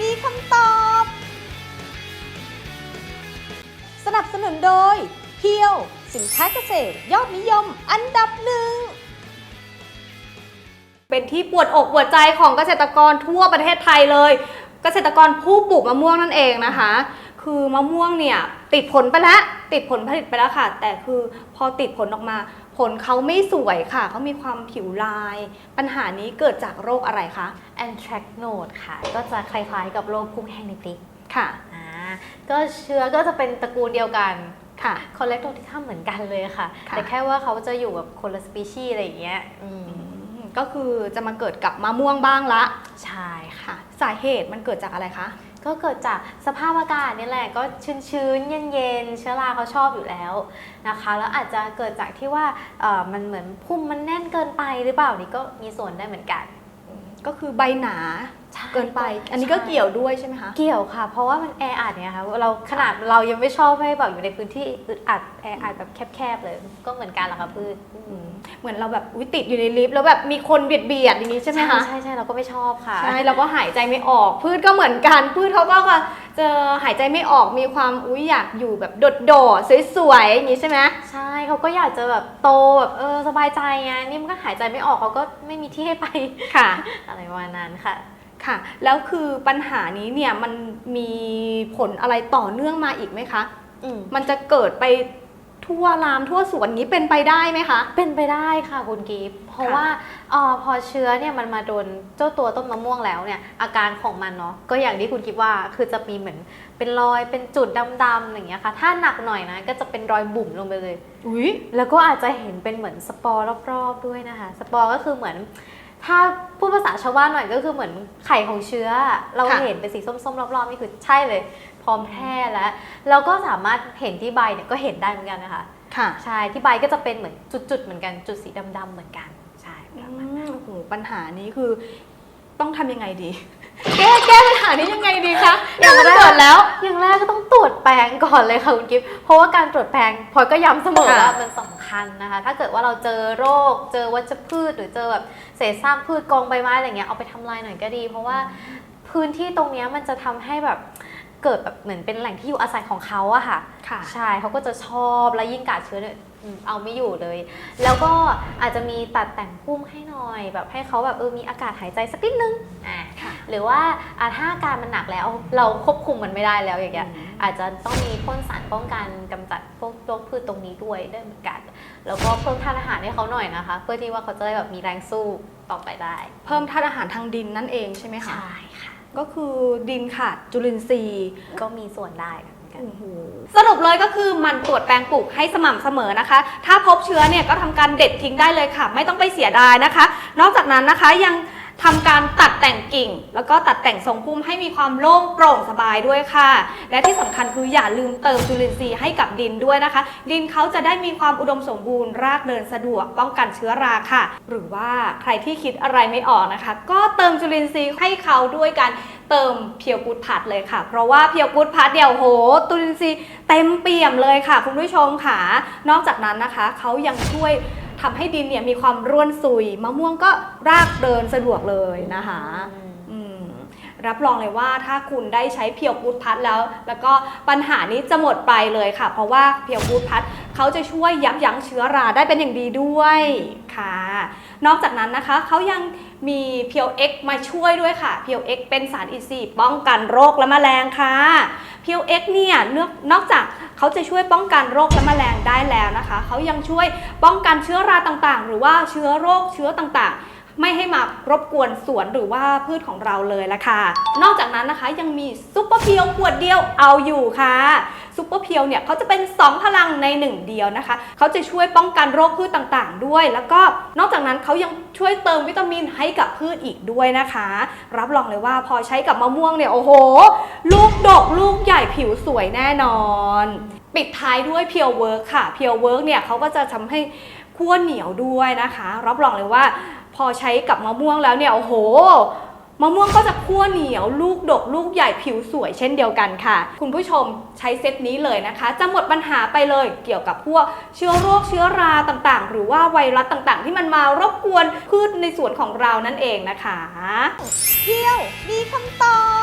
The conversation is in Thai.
มีคำตอบ สนับสนุนโดยเพียว สินค้าเกษตรยอดนิยมอันดับหนึ่ง เป็นที่ปวดอกปวดใจของเกษตรกรทั่วประเทศไทยเลย เกษตรกรผู้ปลูกมะม่วงนั่นเองนะคะ คือมะม่วงเนี่ยติดผลไปแล้วติดผลผลิตไปแล้วค่ะ แต่คือพอติดผลออกมา ผลเขาไม่สวยค่ะเขามีความผิวลาย ปัญหานี้เกิดจากโรคอะไรคะ anthracnose ค่ะ ก็จะคล้ายๆกับโรคพุ่งแห้งในพริกค่ะอ่าก็เชื้อก็จะเป็นตระกูลเดียวกันค่ะคอเลกโทติทัมเหมือนกันเลยค่ะค่ะ แต่แค่ว่าเขาจะอยู่แบบคนละสปีชีส์อะไรอย่างเงี้ยอืมอืมก็คือจะมาเกิดกับมะม่วงบ้างละ ใช่ค่ะค่ะสาเหตุมันเกิดจากอะไรคะ ก็เกิดจากสภาพอากาศนี่แหละก็ชื้นๆ เย็นๆ เชื้อราเขาชอบอยู่แล้วนะคะ แล้วอาจจะเกิดจากที่ว่ามันเหมือนพุ่มมันแน่นเกินไปหรือเปล่านี่ก็มีส่วนได้เหมือนกัน ก็คือใบหนาใช่เกินไป อันนี้ก็ใช่เกี่ยวด้วยใช่ไหมคะ เกี่ยวค่ะ เพราะว่ามันแออัดเนี่ยค่ะ เราขนาดเรายังไม่ชอบให้แบบอยู่ในพื้นที่อึดอัดแออัดแบบแคบๆเลย ก็เหมือนกันแหละค่ะพืชอืมเหมือนเราแบบอุ๊ยติดอยู่ในลิฟต์แล้วแบบมีคนเบียดเบียดอย่างนี้ใช่ไหมคะ ใช่ใช่เราก็ไม่ชอบค่ะ ใช่เราก็หายใจไม่ออก พืชก็เหมือนกัน พืชเขาก็ จะหายใจไม่ออกมีความอุ้ยอยากอยู่แบบโดดโดดๆสวยๆอย่างนี้ใช่ไหมใช่เขาก็อยากจะแบบโตแบบเออสบายใจไงนี่มันก็หายใจไม่ออกเขาก็ไม่มีที่ให้ไปค่ะ อะไรประมาณนั้นค่ะค่ะ แล้วคือปัญหานี้เนี่ยมันมีผลอะไรต่อเนื่องมาอีกไหมคะอืมมันจะเกิดไป ทั่วลามทั่วสวนนี้เป็นไปได้ไหมคะ เป็นไปได้ค่ะคุณกีฟเพราะค่ะ ว่าเออพอเชื้อเนี่ยมันมาโดนเจ้าตัวต้นมะม่วงแล้วเนี่ยอาการของมันเนาะก็อย่างที่คุณกิฟว่าคือจะมีเหมือนเป็นรอยเป็นจุดดำๆอย่างเงี้ยค่ะ ถ้าหนักหน่อยนะก็จะเป็นรอยบุ๋มลงไปเลย อุ้ย แล้วก็อาจจะเห็นเป็นเหมือนสปอร์รอบๆด้วยนะคะ สปอร์ก็คือเหมือน ถ้าพูดภาษาชาวบ้านหน่อยก็คือเหมือนไข่ของเชื้อ เราเห็นเป็นสีส้มๆรอบๆนี่คือใช่เลยพร้อมแพร่แล้วแล้วก็สามารถเห็นที่ใบเนี่ยก็เห็นได้เหมือนกันนะคะค่ะใช่ที่ใบก็จะเป็นเหมือนจุดๆเหมือนกันจุดสีดำๆเหมือนกันใช่อืประมาณนั้นมโอ้โหปัญหานี้คือต้องทำยังไงดี แก้แก้ปัญหานี้ยังไงดีคะถ้ามันเกิดแล้วอย่างแรกก็ต้องตรวจแปลงก่อนเลยค่ะคุณกิฟต์เพราะว่าการตรวจแปลงพลอยก็ย้ำเสมอค่ะว่ามันสำคัญนะคะ ถ้าเกิดว่าเราเจอโรค เจอวัชพืช หรือเจอแบบเศษซากพืชกองใบไม้อะไรเงี้ยเอาไปทำลายหน่อยก็ดี เพราะว่าพื้นที่ตรงเนี้ยมันจะทำให้แบบ เกิดแบบเหมือนเป็นแหล่งที่อยู่อาศัยของเขาอะค่ะ ค่ะ ใช่เขาก็จะชอบและยิ่งกาดเชื้อเนี่ยอืมเอาไม่อยู่เลย แล้วก็อาจจะมีตัดแต่งพุ่มให้หน่อย แบบให้เขาแบบเออมีอากาศหายใจสักนิดนึงอ่าค่ะ หรือว่าอ่าถ้าอาการมันหนักแล้ว เราควบคุมมันไม่ได้แล้วอย่างเงี้ยอืมอาจจะต้องมีพ่นสารป้องกันกำจัดพวกโรคพืชตรงนี้ด้วยได้เหมือนกัน แล้วก็เพิ่มธาตุอาหารให้เขาหน่อยนะคะ เพื่อที่ว่าเขาจะได้แบบมีแรงสู้ต่อไปได้เพิ่มธาตุอาหารทางดินนั่นเองใช่ไหมคะ ใช่ค่ะ ก็คือดินขาดจุลินทรีย์ ก็มีส่วนได้เหมือนกันโอ้โหสรุปเลยก็คือหมันตรวจแปลงปลูกให้สม่ำเสมอนะคะ ถ้าพบเชื้อเนี่ยก็ทำการเด็ดทิ้งได้เลยค่ะ ไม่ต้องไปเสียดายนะคะ นอกจากนั้นนะคะยัง ทำการตัดแต่งกิ่ง แล้วก็ตัดแต่งทรงพุ่มให้มีความโล่งโปร่งสบายด้วยค่ะ และที่สำคัญคืออย่าลืมเติมจุลินทรีย์ให้กับดินด้วยนะคะ ดินเขาจะได้มีความอุดมสมบูรณ์รากเดินสะดวกป้องกันเชื้อราค่ะ หรือว่าใครที่คิดอะไรไม่ออกนะคะ ก็เติมจุลินทรีย์ให้เขาด้วยการเติมเพียวกูดพัดเลยค่ะ เพราะว่าเพียวกูดพัดเดี๋ยวโหจุลินทรีย์เต็มเปี่ยมเลยค่ะ คุณผู้ชมค่ะ นอกจากนั้นนะคะเขายังช่วย ทำให้ดินเนี่ยมีความร่วนซุย มะม่วงก็รากเดินสะดวกเลยนะคะอืมรับรองเลยว่าถ้าคุณได้ใช้เพียวกูดพัดแล้ว แล้วก็ปัญหานี้จะหมดไปเลยค่ะ เพราะว่าเพียวกูดพัด เขาจะช่วยยับยั้งเชื้อราได้เป็นอย่างดีด้วยค่ะ นอกจากนั้นนะคะเขายังมีเพียวเอ็กมาช่วยด้วยค่ะเพียวเอ็กเป็นสารอินทรีย์ป้องกันโรคและแมลงค่ะเพียวเอ็กเนี่ยนอกนอกจากเขาจะช่วยป้องกันโรคและแมลงได้แล้วนะคะเขายังช่วยป้องกันเชื้อราต่างๆ หรือว่าเชื้อโรคเชื้อต่างๆ ไม่ให้มารบกวนสวนหรือว่าพืชของเราเลยละค่ะ นอกจากนั้นนะคะยังมีซุปเปอร์เพียวขวดเดียวเอาอยู่ค่ะซุปเปอร์เพียวเนี่ยเขาจะเป็น 2 พลังใน 1 เดียวนะคะ เขาจะช่วยป้องกันโรคพืชต่างๆ ด้วย แล้วก็นอกจากนั้นเขายังช่วยเติมวิตามินให้กับพืชอีกด้วยนะคะ รับรองเลยว่าพอใช้กับมะม่วงเนี่ยโอ้โห ลูกดกลูกใหญ่ผิวสวยแน่นอน ปิดท้ายด้วยเพียวเวิร์กค่ะเพียวเวิร์กเนี่ยเขาก็จะทำให้ขั้วเหนียวด้วยนะคะ รับรองเลยว่า พอใช้กับมะม่วงแล้วเนี่ยโอ้โหมะม่วงก็จะขั้วเหนียวลูกดกลูกใหญ่ผิวสวยเช่นเดียวกันค่ะ คุณผู้ชมใช้เซตนี้เลยนะคะ จะหมดปัญหาไปเลยเกี่ยวกับพวกเชื้อโรคเชื้อราต่างๆ หรือว่าไวรัสต่างๆ ที่มันมารบกวนพืชในสวนของเรานั่นเองนะคะเที่ยวมีคำตอบ